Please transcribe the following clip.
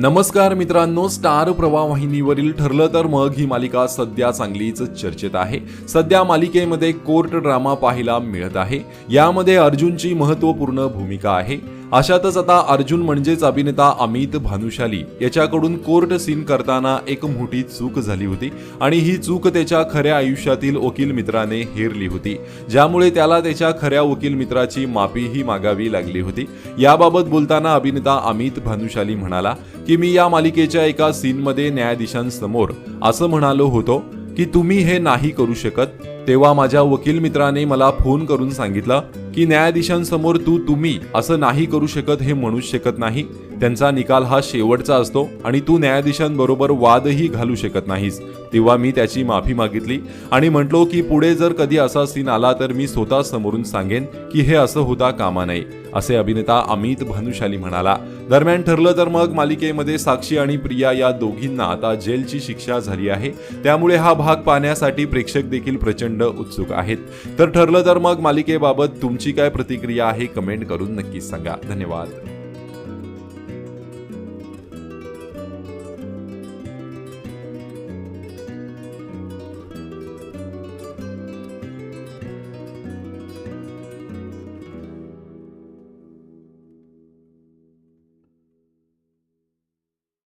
नमस्कार मित्रांनो स्टार प्रवाह वाहिनीवरील ठरलं तर मग ही मालिका सध्या चांगलीच चर्चेत आहे. सध्या मालिकेमध्ये कोर्ट ड्रामा पाहायला मिळत आहे. यामध्ये अर्जुनची महत्त्वपूर्ण भूमिका आहे. अशातच आता अर्जुन म्हणजेच अभिनेता अमित भानुशाली याच्याकडून कोर्ट सीन करताना एक मोठी चूक झाली होती आणि ही चूक त्याच्या खऱ्या आयुष्यातील वकील मित्राने हेरली होती ज्यामुळे त्याला त्याच्या खऱ्या वकील मित्राची माफीही मागावी लागली होती. याबाबत बोलताना अभिनेता अमित भानुशाली म्हणाला की मी या मालिकेच्या एका सीनमध्ये न्यायाधीशांसमोर असं म्हणालो होतो की तुम्ही हे नाही करू शकत. तेव्हा माझ्या वकील मित्राने मला फोन करून सांगितलं की न्यायाधीशांसमोर तू तुम्ही असं नाही करू शकत हे म्हणूच शकत नाही. त्यांचा निकाल हा शेवटचा असतो आणि तू न्यायाधीशांबरोबर वादही घालू शकत नाहीस. तेव्हा मी त्याची माफी मागितली आणि म्हटलो की पुढे जर कधी असा सीन आला तर मी स्वतः समोरून सांगेन की हे असं होता कामा नये असे अभिनेता अमित भानुशाली म्हणाला. दरम्यान ठरलं तर मग मालिकेमध्ये साक्षी आणि प्रिया या दोघींना आता जेलची शिक्षा झाली आहे. त्यामुळे हा भाग पाहण्यासाठी प्रेक्षक देखील प्रचंड उत्सुक आहेत. तर ठरलं तर मग मालिकेबाबत तुमची काय प्रतिक्रिया आहे कमेंट करून नक्की सांगा. धन्यवाद.